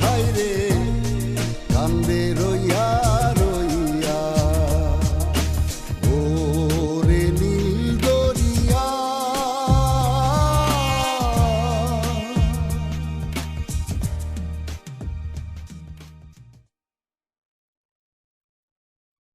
hayret.